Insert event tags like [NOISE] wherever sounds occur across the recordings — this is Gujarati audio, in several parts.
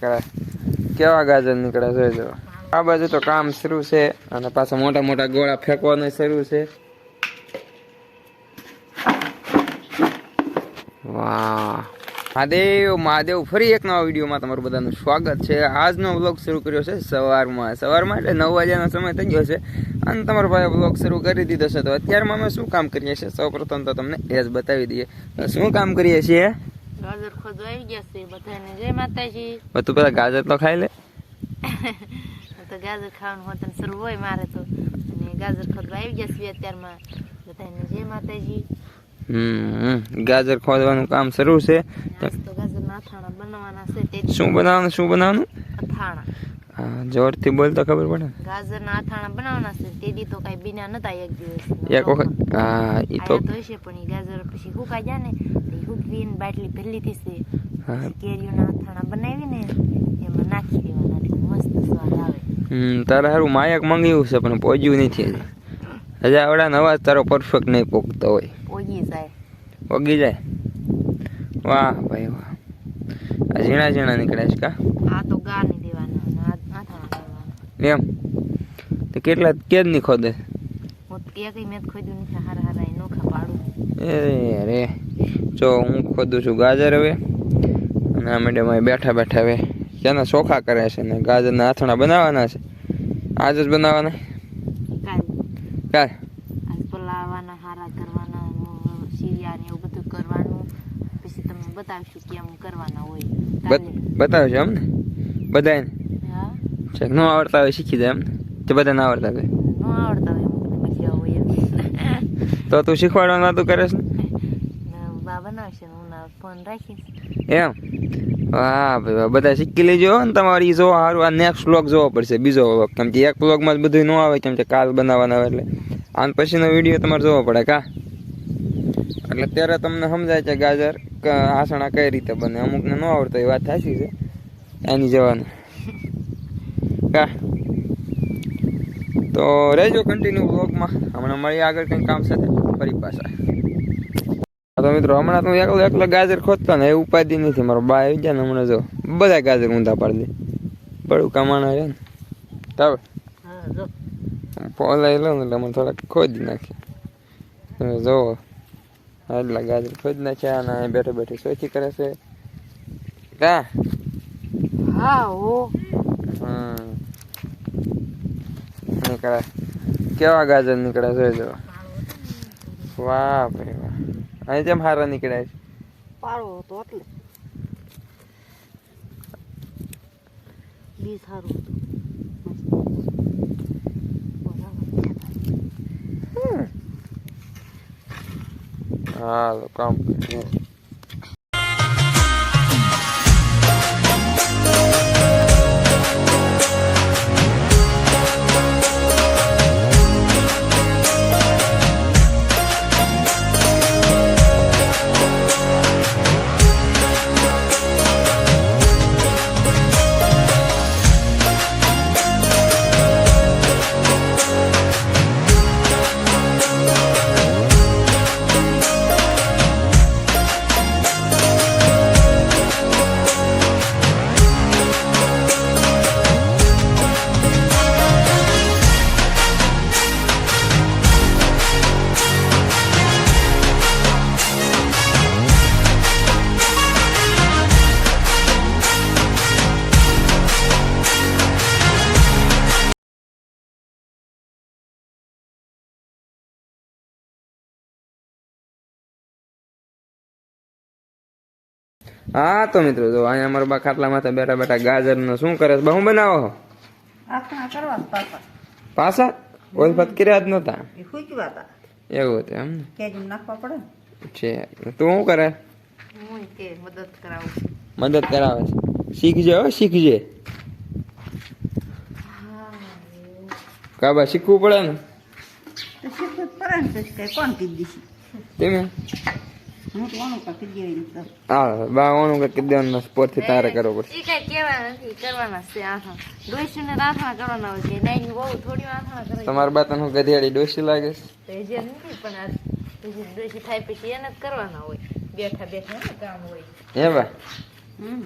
નીકળે કેવા ગાજર નીકળે છે જો. આ બાજુ તો કામ શરૂ છે અને પાછા મોટા મોટા ગોળા ફેંકવાનું શરૂ છે. મહાદેવ મહાદેવ, ફરી એક નવા વિડીયોમાં તમારું બધાનું સ્વાગત છે. આજનો વ્લોગ શરૂ કર્યો છે સવારમાં. સવારમાં એટલે નવ વાગ્યાનો સમય થઈ ગયો છે. અને તમારો ભાઈ વ્લોગ શરૂ કરી દીધો છે. તો અત્યારમાં અમે શું કામ કરીએ છીએ? સૌપ્રથમ તો તમને એ જ બતાવી દઈએ. શું કામ કરીએ છીએ? ગાજર ખોદવા આવી ગયા છે બધાને જય માતાજી. બધું પેલા ગાજર તો ખાઈ લે. તો ગાજર ખાવાનું હોતન શરૂ હોય મારે તો. અને ગાજર ખોદવા આવી ગયા છે અત્યારમાં. બધાને જય માતાજી. હમ ગાજર ખોદવાનું કામ શરૂ છે. તો તો ગાજરના અથાણા બનાવવાના છે તે શું બનાવવાનું શું બનાવવાનું? અથાણા. જોરથી બોલ તો ખબર પડે? ગાજર ગાજરના અથાણા બનાવવાના છે તે દી તો કાઈ બીના નતા એક દિવસ. એક વખત હા એ તો તો છે પણ ઈ ગાજર પછી હુકાઈ જાય ને તો હુકવી ને બાટલી ભરેલી થી છે હા. પછી કેરીઓના અથાણા બનાવીને એમાં નાખી દેવાના એટલે મસ્ત સ્વાદ આવે. હમ તારે સારું માયક મંગાવ્યું છે પણ પોજ્યું નથી હજી. આવડા નવા તારો પરફેક્ટ નહીં પોગતો હોય. ઓગી જાય. પોગી જાય? વાહ ભાઈ વાહ. આ ઝીણા ઝીણા નીકળે છે કા? આ તો ગાળની દેવાના અને આ અથાણા કરવાના એમ. તો કેટલા કેદની ખોદે? એ રે જો હું ખોદું છું ગાજર હવે. અને આ મેડમ અહીં બેઠા બેઠા હવે. જેના ચોખા કરે છે ને ગાજરના આથણા બનાવવાના છે? આજ જ બનાવવાના? કાલ. બતાવશું હારા કરવાના સીરિયા એવું બધું કરવાનું. પછી તમને બતાવીશું કેમ કરવાના હોય. કાલે. બતાવજો એમ ને? બધાને છે ન આવડતા હોય શીખી જાય એમ તે બધા ના આવડતા હોય ન આવડતા હોય તો તું શીખવાડવાનું વાતું કરે છે એમ હા ભાઈ બધા શીખી લેજો ને તમારી જો સારું આ નેક્સ્ટ વ્લોગ જોવો પડશે બીજો વ્લોગ કેમ કે એક વ્લોગમાં જ બધું ન આવે કેમ કે કાલ બનાવવાના હોય એટલે આન પછીનો વીડિયો તમારે જોવો પડે કા એટલે ત્યારે તમને સમજાય છે ગાજર આસણા કઈ રીતે બને અમુકને ન આવડતા એ વાત સાચી છે એની જવાનું કા તો રહેજો કન્ટિન્યુ બ્લોગમાં હમણાં મળીએ આગળ કંઈ કામ સાથે. ફરી પાછા. હા તો મિત્રો હમણાં તો એકલો એકલો ગાજર ખોદતો ને એ ઉપાધિ નથી. મારો બા આવી ગયા ને હમણાં જો બધા ગાજર ઊંધા પાડી દે. બળું કમાણા છે ને. તાવ. પોલાઈ લો ને એટલે મને થોડાક ખોદી તમે જોવો એટલા ગાજર ખોદી નાખ્યા અને બેઠે બેઠે સોચી કરે છે. કા હા ઓ હમ. નીકળે કેવા ગાજર નીકળે છે જો. વાહ ભાઈ વાહ. અહીં જેમ હારા નીકળે છે? પાડવો હતો એટલે. બી સારું હતું. હાલો કામ કરીએ. હા તો મિત્રો જો અહીંયા અમારા બા ખાટલા માથે બેઠા બેઠા ગાજર નો શું કરે છે? બહુ બનાવો છો? પાછા? કોઈ ફત કર્યા જ નતા? એવું હતું એમ કેજમ નાખવા પડે ને. છે. તું શું કરે? મદદ કરાવે. છે. શીખજે હો શીખજે. કાબા શીખવું પડે ને? શીખવું પડે ને કોણ કીધી? તમે હું બા ઓનું કઈ દેવાનું સ્પોર્ટ તારે કરવો પડશે. એ કઈ કેવા નથી કરવાના છે આથા ડોસી ને રાથણા કરવાના હોય છે નહીં બહુ થોડી આથણા કરે તમારા બા તને ગધેડી ડોસી લાગે છે? તો એ જે નથી પણ આ ડોસી થાય પછી એને જ કરવાના હોય. બેઠા બેઠા ને કામ હોય. હે બા? હમ.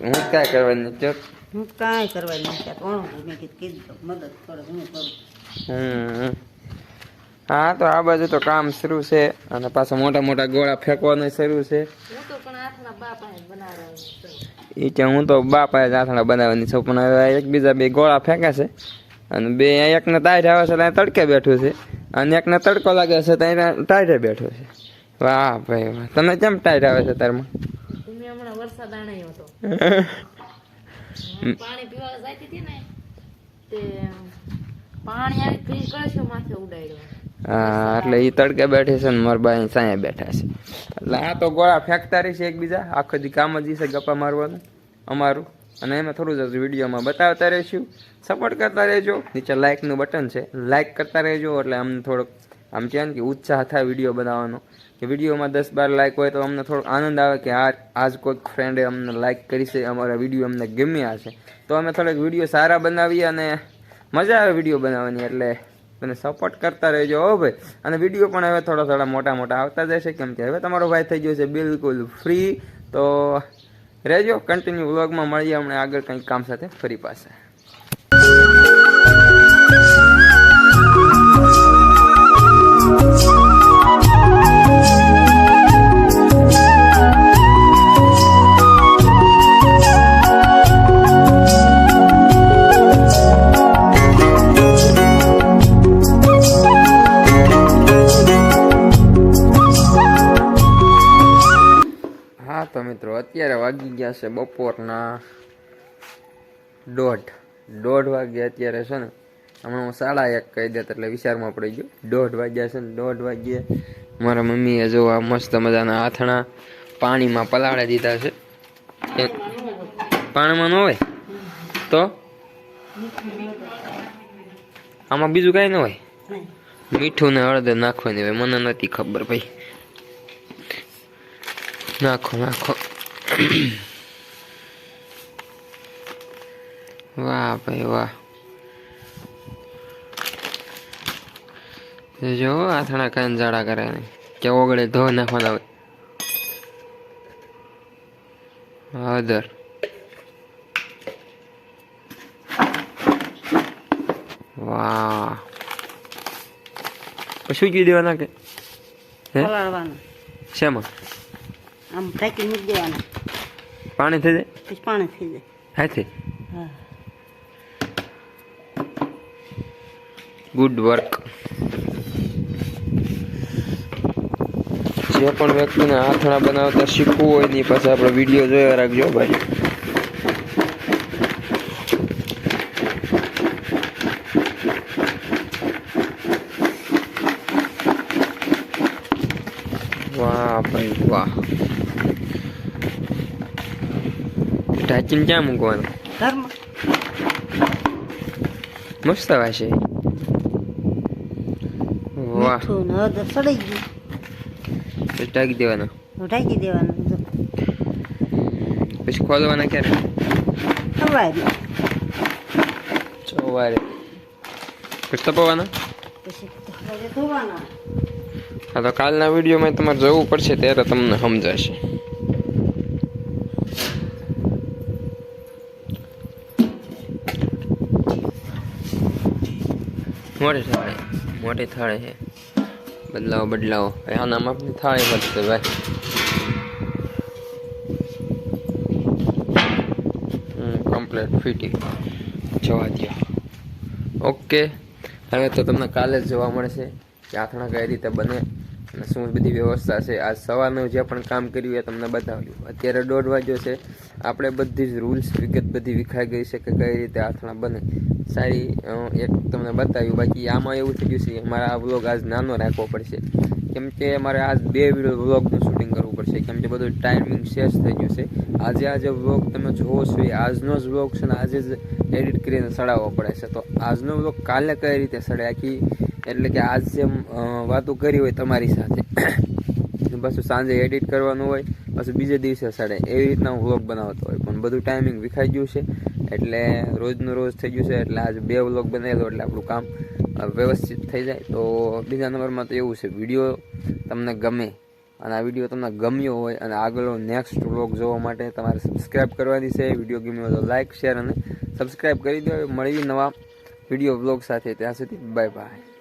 હું કાંઈ કરવાની ચોક હું કાંઈ કરવાની ત્યાં કોણ મેં કીધું કીધું મદદ કરો હું કરું. હમ. હા તો આ બાજુ તો કામ શરૂ છે અને પાછા મોટા મોટા ગોળા ફેંકવાનું શરૂ છે. એ કે હું તો બાપા જ આથણા બનાવવાની છું પણ હવે એકબીજા બે ગોળા ફેંકે છે અને બે એકને તાઈટ આવે છે ત્યાં તડકે બેઠું છે. અને એકને તડકો લાગે છે ત્યાં ટાઈટે બેઠું છે. વાહ ભાઈ વાહ તને કેમ ટાઈટ આવે છે તારમાં? [LAUGHS] પાણી પીવા જતી હતી ને તે પાણી આવી ફરી કળશો માથે ઉડાડ્યો. હા, એટલે એ તડકે બેઠી છે ને મારા બાઈ સાયા બેઠા છે. એટલે આ તો ગોળા ફેંકતા રહી છે એકબીજા. આખો જે કામ જ છે ગપ્પા મારવાનું, અમારું. અને એમાં થોડું જ વિડીયોમાં બતાવતા રહીશું. સપોર્ટ કરતા રહેજો. નીચે લાઇકનું બટન છે. લાઇક કરતા રહેજો, એટલે અમને થોડોક આમ કહેવાય ને કે ઉત્સાહ થાય વીડિયો બનાવવાનો. કે વિડીયોમાં દસ બાર લાઇક હોય તો અમને થોડોક આનંદ આવે કે આ, આજ કોઈક ફ્રેન્ડે અમને લાઇક કરી છે, અમારા વીડિયો અમને ગમ્યા છે. તો અમે થોડાક વીડિયો સારા બનાવીએ અને મજા આવે વીડિયો બનાવવાની, એટલે તમે સપોર્ટ કરતા રહેજો હો ભાઈ. અને વીડિયો પણ હવે થોડા થોડા મોટા મોટા આવતા જશે કેમ કે હવે તમારો ભાઈ થઈ ગયો છે બિલકુલ ફ્રી તો રહેજો કન્ટિન્યુ વ્લોગમાં મળીએ. હમણાં આગળ કંઈક કામ સાથે, ફરી પાસે તો મિત્રો, અત્યારે વાગી ગયા છે બપોરના દોઢ. દોઢ વાગ્યા અત્યારે છે ને, હમણાં હું સાડા એક કહી દેત એટલે વિચારમાં પડી ગયો. દોઢ વાગ્યા છે ને, દોઢ વાગ્યે મારા મમ્મીએ જો આ મસ્ત મજાના આથણા પાણીમાં પલાળી દીધા છે. પાણીમાં ન હોય? તો? આમાં બીજું કાંઈ ન હોય? મીઠું ને હળદર નાખવાની હોય, મને નથી ખબર ભાઈ. નાખો નાખો વાહ ભાઈ વાહ જો આથણા કાન જાડા કરે કે ઓગળે ધો નાખવાના હોય હદર વાહ શું કીધું દેવાના કે શેમાં આમ ઢાંકી મૂકી દેવાના. પાણી થઈ જાય? પછી પાણી થઈ જાય. હાથે હા. ગુડ વર્ક જે પણ વ્યક્તિને આથણા બનાવતા શીખવું હોય એની પાસે આપણે વીડિયો જોયા રાખજો ભાઈ વાહ ભાઈ વાહ ઢાંકીને ક્યાં મૂકવાનું મસ્ત વાશે વાહ સડી ગયું ટાંકી દેવાના ઢાંકી દેવાનું પછી ખોલવાના ક્યારે ખવાય સવારે પછી તપવાના પછી ધોવાના હા તો કાલના વિડીયોમાં તમારે જવું પડશે ત્યારે તમને સમજાશે મોટી થાળે મોટી થાળે છે. બદલાવો બદલાવો. ભાઈ નામ માપની થાળી વધશે ભાઈ. કમ્પ્લેટ ફિટિંગ જવા દો ઓકે હવે તો તમને કાલે જ જોવા મળશે કે આથણા કઈ રીતે બને. શું બધી વ્યવસ્થા છે? આજ સવારનું જે પણ કામ કર્યું એ તમને બતાવ્યું. અત્યારે દોઢ વાગ્યો છે. આપણે બધી જ રૂલ્સ વિગત બધી વિખાઈ ગઈ છે કે કઈ રીતે આથણા બને. સારી એક તમને બતાવ્યું. બાકી આમાં એવું થઈ ગયું છે મારે આ વ્લોગ આજ નાનો રાખવો પડશે. કેમ કે મારે આજ બે વ્લોગનું શૂટિંગ કરવું પડશે. કેમ કે બધું ટાઈમિંગ શેષ થઈ ગયું છે. આજે આજે વ્લોગ તમે જોવો છો એ આજનો જ વ્લોગ છે ને આજે જ એડિટ કરીને સડાવવો પડે છે. તો આજનો વ્લોગ કાલે કઈ રીતે સડે આખી એટલે કે આજ જેમ વાતો કરી હોય તમારી સાથે. પાછું સાંજે એડિટ કરવાનું હોય, પાછું બીજે દિવસે સડે એવી રીતના હું વ્લોગ બનાવતો હોય. પણ બધું ટાઈમિંગ વિખાઈ ગયું છે. એટલે રોજનું રોજ થઈ ગયું છે. એટલે આજે બે વ્લોગ બનાવેલો, એટલે આપણું કામ વ્યવસ્થિત થઈ જાય. તો બીજા નંબરમાં તો એવું છે. વીડિયો તમને ગમે અને આ વીડિયો તમને ગમ્યો હોય અને આગળનો નેક્સ્ટ વ્લોગ જોવા માટે તમારે સબસ્ક્રાઈબ કરવાની છે. વીડિયો ગમ્યો તો લાઇક શેર અને સબસ્ક્રાઈબ કરી દો મળીએ નવા વીડિયો વ્લોગ સાથે. ત્યાં સુધી બાય બાય